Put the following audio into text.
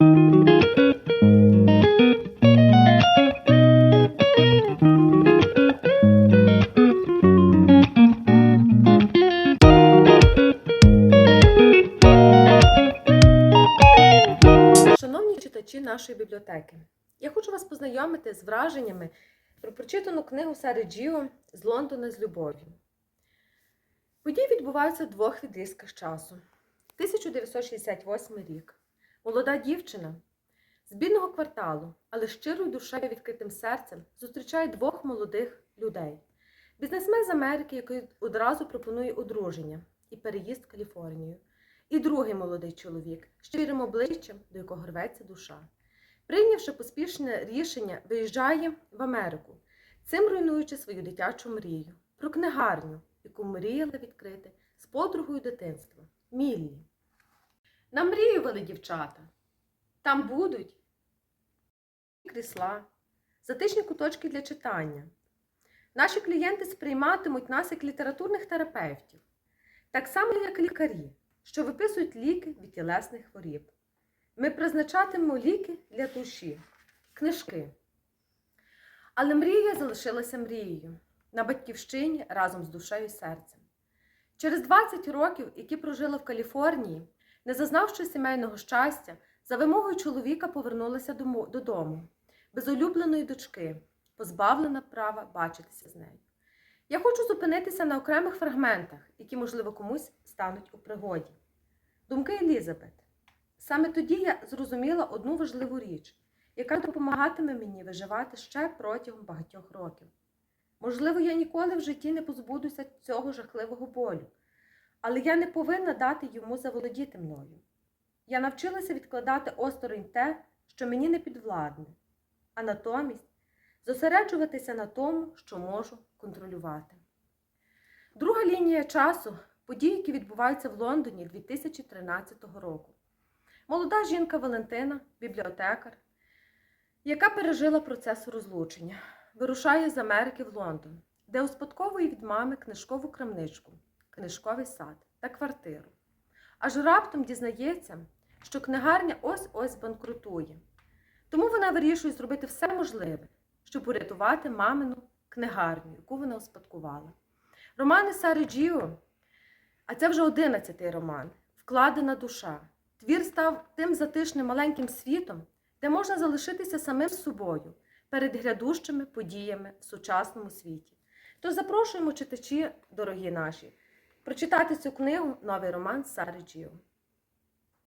Шановні читачі нашої бібліотеки, я хочу вас познайомити з враженнями про прочитану книгу Сари Джіо з Лондона з любов'ю. Події відбуваються в двох відрізках часу. 1968 рік. Молода дівчина з бідного кварталу, але щирою душею відкритим серцем зустрічає двох молодих людей. Бізнесмен з Америки, який одразу пропонує одруження і переїзд в Каліфорнію. І другий молодий чоловік, щирим обличчям, до якого рветься душа. Прийнявши поспішне рішення, виїжджає в Америку, цим руйнуючи свою дитячу мрію про книгарню, яку мріяла відкрити з подругою дитинства Міллі. Намріювали дівчата. Там будуть крісла, затишні куточки для читання. Наші клієнти сприйматимуть нас як літературних терапевтів, так само, як лікарі, що виписують ліки від тілесних хворіб. Ми призначатимемо ліки для душі, книжки. Але мрія залишилася мрією на батьківщині разом з душею і серцем. Через 20 років, які прожила в Каліфорнії, не зазнавши сімейного щастя, за вимогою чоловіка повернулася додому, без улюбленої дочки, позбавлена права бачитися з нею. Я хочу зупинитися на окремих фрагментах, які, можливо, комусь стануть у пригоді. Думки Елізабет. Саме тоді я зрозуміла одну важливу річ, яка допомагатиме мені виживати ще протягом багатьох років. Можливо, я ніколи в житті не позбудуся цього жахливого болю, але я не повинна дати йому заволодіти мною. Я навчилася відкладати осторонь те, що мені не підвладне, а натомість зосереджуватися на тому, що можу контролювати. Друга лінія часу події, які відбуваються в Лондоні 2013 року. Молода жінка Валентина, бібліотекар, яка пережила процес розлучення, вирушає з Америки в Лондон, де успадковує від мами книжкову крамничку, книжковий сад та квартиру. Аж раптом дізнається, що книгарня ось-ось банкрутує. Тому вона вирішує зробити все можливе, щоб урятувати мамину книгарню, яку вона успадкувала. Романи Сари Джіо, а це вже одинадцятий роман, вкладена душа. Твір став тим затишним маленьким світом, де можна залишитися самим собою перед грядущими подіями в сучасному світі. Тож запрошуємо читачі, дорогі наші, прочитати цю книгу Новий роман Сари Джіо.